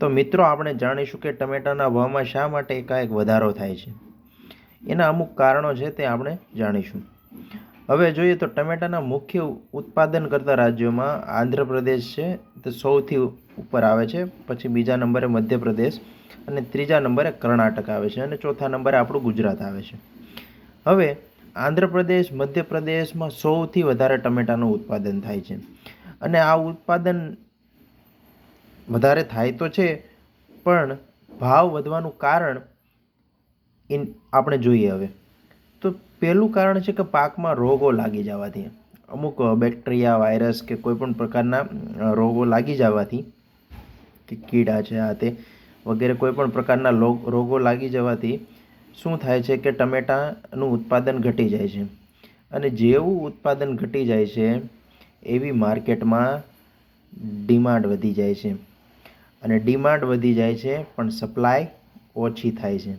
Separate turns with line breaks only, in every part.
તો મિત્રો, આપણે જાણીશું કે ટમેટાના ભાવમાં શા માટે એકાએક વધારો થાય છે. એના અમુક કારણો છે તે આપણે જાણીશું. હવે જોઈએ તો ટમેટાના મુખ્ય ઉત્પાદન કરતા રાજ્યોમાં આંધ્રપ્રદેશ છે, તે સૌથી ઉપર આવે છે, પછી બીજા નંબરે મધ્યપ્રદેશ અને ત્રીજા નંબરે કર્ણાટક આવે છે અને ચોથા નંબરે આપણું ગુજરાત આવે છે. હવે આંધ્રપ્રદેશ, મધ્યપ્રદેશમાં સૌથી વધારે ટમેટાનું ઉત્પાદન થાય છે. અને આ ઉત્પાદન વધારે થાય તો છે, પણ ભાવ વધવાનું કારણ ઇન આપણે જોઈએ હવે. તો પહેલું કારણ છે કે પાકમાં રોગો લાગી જવાથી. અમુક બેક્ટેરિયા, વાયરસ કે કોઈપણ પ્રકારના રોગો લાગી જવાથી કે કીડા છે, આ તે વગેરે કોઈપણ પ્રકારના રોગો લાગી જવાથી શું થાય છે કે ટમેટાનું ઉત્પાદન ઘટી જાય છે. અને જેવું ઉત્પાદન ઘટી જાય છે, એવી માર્કેટમાં ડિમાન્ડ વધી જાય છે. અને ડિમાન્ડ વધી જાય છે, પણ સપ્લાય ઓછી થાય છે.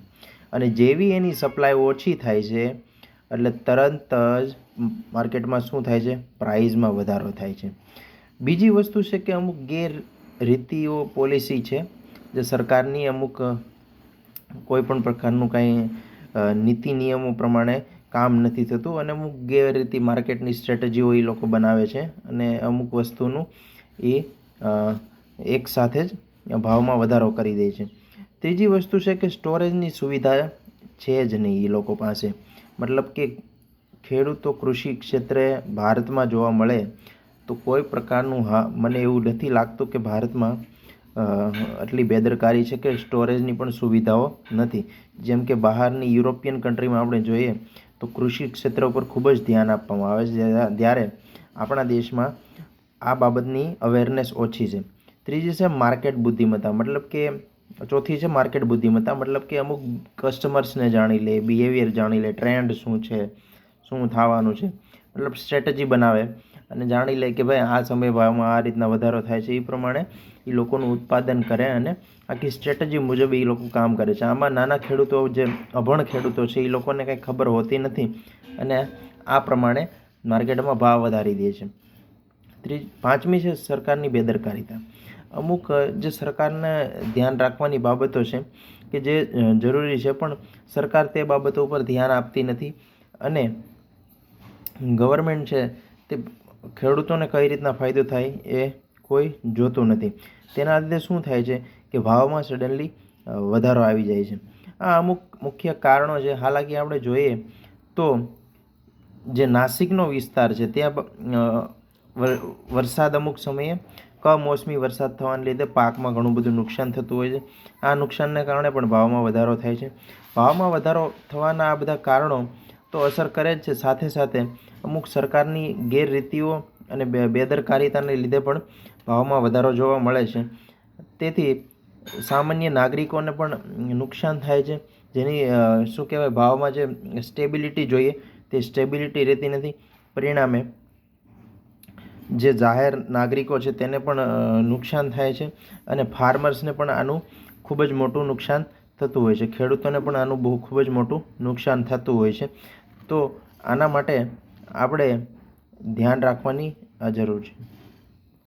અને જેવી એની સપ્લાય ઓછી થાય છે, એટલે તરત જ માર્કેટમાં શું થાય છે? પ્રાઇઝમાં વધારો થાય છે. બીજી વસ્તુ છે કે અમુક ગેરરીતિઓ પોલિસી છે, જે સરકારની અમુક કોઈપણ કોઈ પણ પ્રકારનું કાંઈ નીતિ નિયમો પ્રમાણે કામ નથી થતું અને અમુક ગેરરીતિ માર્કેટની સ્ટ્રેટજીઓ એ લોકો બનાવે છે અને અમુક વસ્તુનું એ એક સાથે જ ભાવમાં વધારો કરી દે છે. ત્રીજી વસ્તુ છે કે સ્ટોરેજની સુવિધા છે જ નહીં એ લોકો પાસે. મતલબ કે ખેડૂતો કૃષિ ક્ષેત્રે ભારતમાં જોવા મળે તો કોઈ પ્રકારનું હા, મને એવું નથી લાગતું કે ભારતમાં આટલી બેદરકારી છે કે સ્ટોરેજની પણ સુવિધાઓ નથી. જેમ કે બહારની યુરોપિયન કન્ટ્રીમાં આપણે જોઈએ તો કૃષિ ક્ષેત્ર ઉપર ખૂબ જ ધ્યાન આપવામાં આવે છે. જ્યા- જ્યારે આપણા દેશમાં આ બાબતની અવેરનેસ ઓછી છે. ત્રીજી છે માર્કેટ બુદ્ધિમત્તા. મતલબ કે ચોથી છે માર્કેટ બુદ્ધિમત્તા. મતલબ કે અમુક કસ્ટમર્સને જાણી લે બિહેવિયર જાણી લે ટ્રેન્ડ શું છે, શું થવાનું છે. મતલબ સ્ટ્રેટેજી બનાવે અને જાણી લે કે ભાઈ આ સમય ભાવમાં આ રીતના વધારો થાય છે. એ પ્રમાણે એ લોકોનું ઉત્પાદન કરે અને આખી સ્ટ્રેટજી મુજબ એ લોકો કામ કરે છે. આમાં નાના ખેડૂતો જે અભણ ખેડૂતો છે એ લોકોને કંઈ ખબર હોતી નથી અને આ પ્રમાણે માર્કેટમાં ભાવ વધારી દે છે. ત્રીજ પાંચમી છે સરકારની બેદરકારિતા. અમુક જે સરકારને ધ્યાન રાખવાની બાબતો છે કે જે જરૂરી છે, પણ સરકાર તે બાબતો ઉપર ધ્યાન આપતી નથી. અને ગવર્મેન્ટ છે તે ખેડૂતોને કઈ રીતના ફાયદો થાય એ કોઈ જોતું નથી. તેના લીધે શું થાય છે કે ભાવમાં સડનલી વધારો આવી જાય છે. આ અમુક મુખ્ય કારણો છે. હાલાકી આપણે જોઈએ તો જે નાસિકનો વિસ્તાર છે, ત્યાં વરસાદ અમુક સમયે કમોસમી વરસાદ થવાને લીધે પાકમાં ઘણું બધું નુકસાન થતું હોય છે. આ નુકસાનને કારણે પણ ભાવમાં વધારો થાય છે. ભાવમાં વધારો થવાના આ બધા કારણો તો અસર કરે જ છે. સાથે સાથે અમુક સરકારની ગેરરીતિઓ અને બે બેદરકારીતાને લીધે પણ ભાવમાં વધારો જોવા મળે છે. તેથી સામાન્ય નાગરિકોને પણ નુકસાન થાય છે. જેની શું કહેવાય, ભાવમાં જે સ્ટેબિલિટી જોઈએ તે સ્ટેબિલિટી રહેતી નથી. પરિણામે જે જાહેર નાગરિકો છે તેને પણ નુકસાન થાય છે અને ફાર્મર્સને પણ આનું ખૂબ જ મોટું નુકસાન થતું હોય છે. ખેડૂતોને પણ આનું બહુ ખૂબ જ મોટું નુકસાન થતું હોય છે. તો આના માટે આપણે ધ્યાન રાખવાની જરૂર છે.